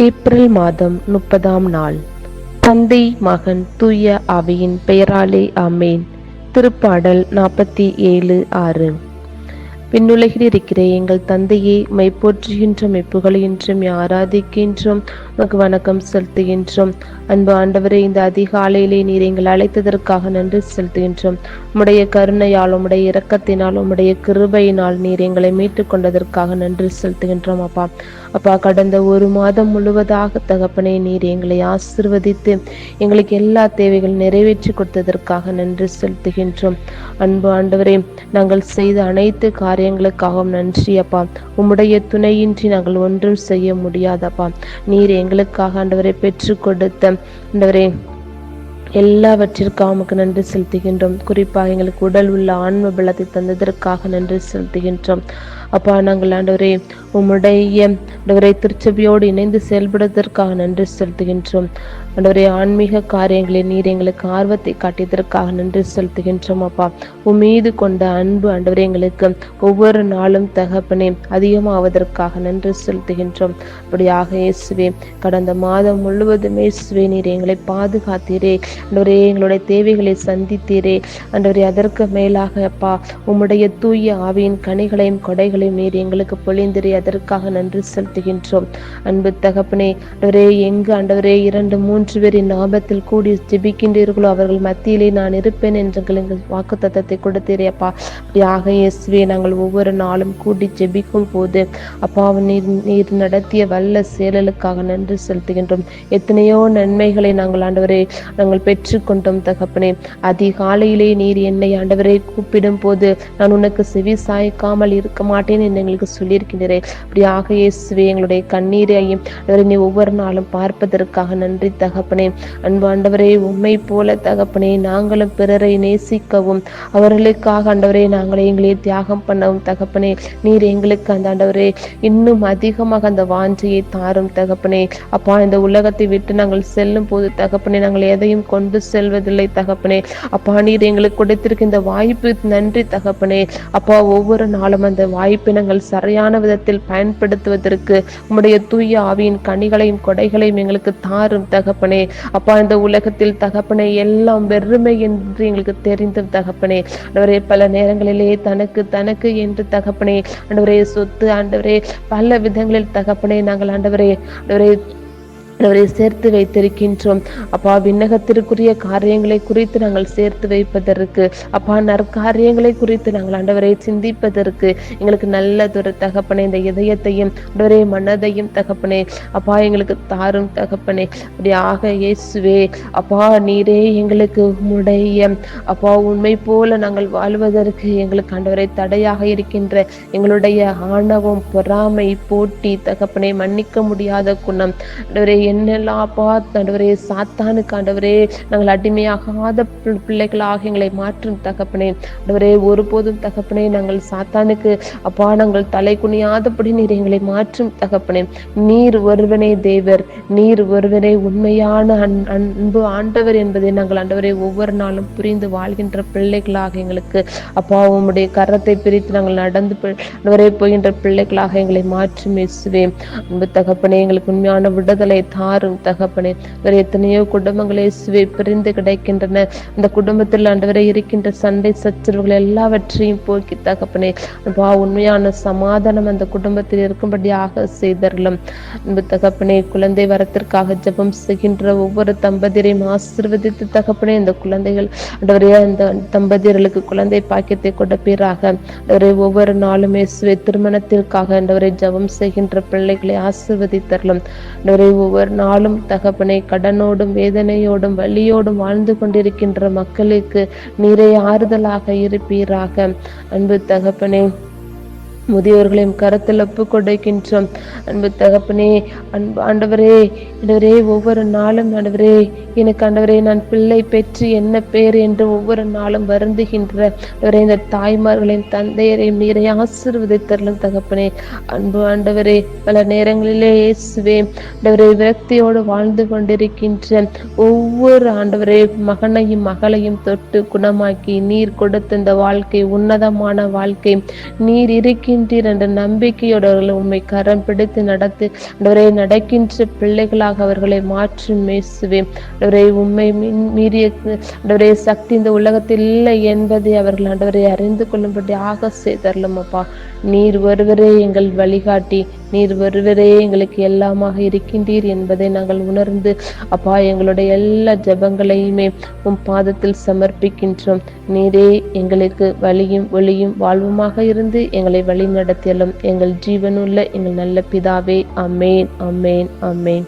April மாதம் முப்பதாம் நாள். தந்தை மகன் தூய அவையின் பெயராலே அமேன் திருப்பாடல் நாற்பத்தி ஏழு ஆறு. விண்ணுலகில் இருக்கிற எங்கள் தந்தையை மை போற்றுகின்றோம் மெப்புகழுகின்றோம் ஆராதிக்கின்றோம் உனக்கு வணக்கம் செலுத்துகின்றோம். அன்பு ஆண்டவரே இந்த அதிகாலையிலே நீர் எங்கள் அழைத்ததற்காக நன்றி செலுத்துகின்றோம். உம்முடைய கருணையால் உம்முடைய இரக்கத்தினால் உம்முடைய கிருபையினால் நீர் எங்களை மீட்டுக் கொண்டதற்காக நன்றி செலுத்துகின்றோம் அப்பா. அப்பா கடந்த ஒரு மாதம் முழுவதாக தகப்பனே நீர் எங்களை ஆசிர்வதித்து எங்களுக்கு எல்லா தேவைகள் நிறைவேற்றி கொடுத்ததற்காக நன்றி செலுத்துகின்றோம். அன்பு ஆண்டவரே நாங்கள் செய்த அனைத்து காரியங்களுக்காகவும் நன்றி அப்பா. உம்முடைய துணையின்றி நாங்கள் ஒன்றும் செய்ய முடியாதப்பா. நீர் எங்களுக்காக ஆண்டவரை பெற்றுக் கொடுத்த ஆண்டவரே எல்லாவற்றிற்காக உமக்கு நன்றி செலுத்துகின்றோம். குறிப்பாக எங்களுக்கு உடல் உள்ள ஆன்ம பலத்தை தந்ததற்காக நன்றி செலுத்துகின்றோம். அப்பா நாங்கள் ஆண்டவரே உம்முடைய ஆண்டவரை திருச்சபையோடு இணைந்து செயல்படுவதற்காக நன்றி செலுத்துகின்றோம். ஆண்டவரே ஆன்மீக காரியங்களில் நீர் எங்களுக்கு ஆர்வத்தை காட்டியதற்காக நன்றி செலுத்துகின்றோம் அப்பா. உம்மீது கொண்ட அன்பு ஆண்டவரே எங்களுக்கு ஒவ்வொரு நாளும் தகப்பனே அதிகமாவதற்காக நன்றி செலுத்துகின்றோம். அப்படியாக இயேசுவே கடந்த மாதம் முழுவதும் இயேசுவே நீர் எங்களை பாதுகாத்தீரே. ஆண்டவரே எங்களுடைய தேவைகளை சந்தித்தீரே. ஆண்டவரே அதற்கு மேலாக அப்பா உம்முடைய தூய ஆவியின் கனிகளையும் கொடைகளையும் நீர் எங்களுக்கு பொழிந்திரி அதற்காக நன்றி செலுத்துகின்றோம். அன்பு தகப்பனே ஆண்டவரே எங்கு ஆண்டவரே இரண்டு மூன்று பேரின் ஆபத்தில் கூடி ஜெபிக்கின்றீர்களோ அவர்கள் மத்தியிலே நான் இருப்பேன் என்று எங்கள் வாக்கு தத்தத்தை கொடுத்தீரேப்பா அப்படியாக இயேசுவே நாங்கள் ஒவ்வொரு நாளும் கூடி ஜெபிக்கும் போது அப்பா நீர் நீர் நடத்திய வல்ல செயலுக்காக நன்றி செலுத்துகின்றோம். எத்தனையோ நன்மைகளை நாங்கள் ஆண்டவரே நாங்கள் பெற்றுக்கொண்டோம் தகப்பனே. அதிகாலையிலே நீர் என்னை ஆண்டவரை கூப்பிடும் போது நான் உனக்கு செவி சாய்க்காமல் இருக்க மாட்டேன். என்று எங்களுக்கு சொல்லியிருக்கின்றேன் அப்படியாக இயேசுவே எங்களுடைய கண்ணீரையும் அவரை நீ ஒவ்வொரு நாளும் பார்ப்பதற்காக நன்றி தகப்பனே. அன்பாண்டவரே உண்மை போல தகப்பனே நாங்களும் பிறரை நேசிக்கவும் அவர்களுக்காக ஆண்டவரே நாங்களே எங்களை தியாகம் பண்ணவும் தகப்பனே. நீர் எங்களுக்கு அந்த ஆண்டவரே இன்னும் அதிகமாக அந்த வாஞ்சையை தாரும் தகப்பனே. அப்பா இந்த உலகத்தை விட்டு நாங்கள் செல்லும் போது தகப்பனே நாங்கள் எதையும் கொண்டு செல்வதில்லை தகப்பனே. அப்பா நீர் எங்களுக்கு கொடுத்திருக்க இந்த வாய்ப்பு நன்றி தகப்பனே. அப்பா ஒவ்வொரு நாளும் அந்த வாய்ப்பு இருப்பினங்கள் சரியான விதத்தில் பயன்படுத்துவதற்கு உம்முடைய தூய ஆவியின் கனிகளையும் கொடைகளையும் எங்களுக்கு தாரும் தகப்பனே. அப்பா இந்த உலகத்தில் தகப்பனே எல்லாம் வெறுமை என்று எங்களுக்கு தெரிந்தும் தகப்பனே. அன்றவரே பல நேரங்களிலே தனக்கு தனக்கு என்று தகப்பனே. ஆண்டவரே சொத்து ஆண்டவரே பல விதங்களில் தகப்பனே நாங்கள் ஆண்டவரே ஆண்டவரே ஆண்டவரை சேர்த்து வைத்திருக்கின்றோம். அப்பா விண்ணகத்திற்குரிய காரியங்களை குறித்து நாங்கள் சேர்த்து வைப்பதற்கு அப்பா நற்காரியங்களை குறித்து நாங்கள் ஆண்டவரை சிந்திப்பதற்கு எங்களுக்கு நல்லதொரு தகப்பனை இந்த இதயத்தையும் ஆண்டவரே மனதையும் தகப்பனே அப்பா எங்களுக்கு தாரும் தகப்பனே. அப்படியாக இயேசுவே அப்பா நீரே எங்களுக்கு உம்முடைய அப்பா உண்மை போல நாங்கள் வாழ்வதற்கு எங்களுக்கு ஆண்டவரை தடையாக இருக்கின்ற எங்களுடைய ஆணவம் பொறாமை போட்டி தகப்பனை மன்னிக்க முடியாத குணம் ஆண்டவரே என்னெல்லாம் பார்த்து ஆண்டவரே சாத்தானுக்கு ஆண்டவரே நாங்கள் அடிமையாகாத பிள்ளைகளாக எங்களை மாற்றும் தகப்பனே. ஆண்டவரே ஒருபோதும் தகப்பனே நாங்கள் சாத்தானுக்கு அப்பா நாங்கள் தலை குனியாதபடி நீர் எங்களை மாற்றும் தகப்பனே. நீர் ஒருவனே தேவர் நீர் ஒருவனே உண்மையான அன்- அன்பு ஆண்டவர் என்பதை நாங்கள் ஆண்டவரை ஒவ்வொரு நாளும் புரிந்து வாழ்கின்ற பிள்ளைகளாக எங்களுக்கு அப்பா உம்முடைய கரத்தை பிரித்து நாங்கள் நடந்து ஆண்டவரே போகின்ற பிள்ளைகளாக எங்களை மாற்றும் இயேசுவே. அன்பு தகப்பனே எங்களுக்கு உண்மையான விடுதலை தாரும் தகப்பனே. வேறு எத்தனையோ குடும்பங்களே சுவை பிரிந்து கிடைக்கின்றன. அந்த குடும்பத்தில் ஆண்டவரை இருக்கின்ற சண்டை சச்சரவுகள் எல்லாவற்றையும் போக்கி தகப்பனே. அப்பா உண்மையான சமாதானம் அந்த குடும்பத்தில் இருக்கும்படியாக செய்தரலும். அன்பு தகப்பனே குழந்தை வரத்திற்காக ஜெபம் செய்கின்ற ஒவ்வொரு தம்பதியரையும் ஆசிர்வதித்து தகப்பனே இந்த குழந்தைகள் ஆண்டவரே அந்த தம்பதியர்களுக்கு குழந்தை பாக்கியத்தை கொடுப்பீராக. ஆண்டவரே ஒவ்வொரு நாளுமே சுவை திருமணத்திற்காக ஆண்டவரை ஜெபம் செய்கின்ற பிள்ளைகளை ஆசீர்வதித்தரலும். ஆண்டவரே ஒவ்வொரு நாளும் தகப்பனை கடனோடும் வேதனையோடும் வழியோடும் வாழ்ந்து கொண்டிருக்கின்ற மக்களுக்கு நீரை ஆறுதலாக இருப்பீராக. அன்பு தகப்பனே முதியோர்களையும் கருத்தில் ஒப்பு கொடுக்கின்றோம். அன்பு தகப்பனே அன்பு ஆண்டவரே ஆண்டவரே ஒவ்வொரு நாளும் ஆண்டவரே எனக்கு ஆண்டவரே நான் பிள்ளை பெற்று என்ன பேர் என்று ஒவ்வொரு நாளும் வருந்துகின்ற ஆண்டவரே இந்த தாய்மார்களையும் தந்தையரையும் நீரை ஆசிர்வதித்தரலும் தகப்பனே. அன்பு ஆண்டவரே பல நேரங்களிலே இயேசுவே ஆண்டவரே விரக்தியோடு வாழ்ந்து கொண்டிருக்கின்ற ஒவ்வொரு ஆண்டவரே மகனையும் மகளையும் தொட்டு குணமாக்கி நீர் கொடுத்த இந்த வாழ்க்கை உன்னதமான வாழ்க்கை. நீர் இருக்கின்ற இருக்கின்றீர் என்ற நம்பிக்கையோடு அவர்களை உண்மை கரம் பிடித்து நடத்தி அவரை நடக்கின்ற பிள்ளைகளாக அவர்களை மாற்றி மேசுவேன். அவரை உண்மை மீறிய அவருடைய சக்தி இந்த உலகத்தில் இல்லை என்பதை அவர்கள் ஆண்டவரை அறிந்து கொள்ளும்படி ஆக செய்தரலும் அப்பா நீர் ஒருவரே எங்கள் வழிகாட்டி நீர் ஒருவரே எங்களுக்கு எல்லாமாக இருக்கின்றீர் என்பதை நாங்கள் உணர்ந்து அப்பா எங்களுடைய எல்லா ஜபங்களையுமே உம் பாதத்தில் சமர்ப்பிக்கின்றோம். நீரே எங்களுக்கு வழியும் ஒளியும் வாழ்வுமாக இருந்து எங்களை வழி நடத்தியலும் எங்கள் ஜீவனுள்ள எங்கள் நல்ல பிதாவே. அமேன் அமேன் அமேன்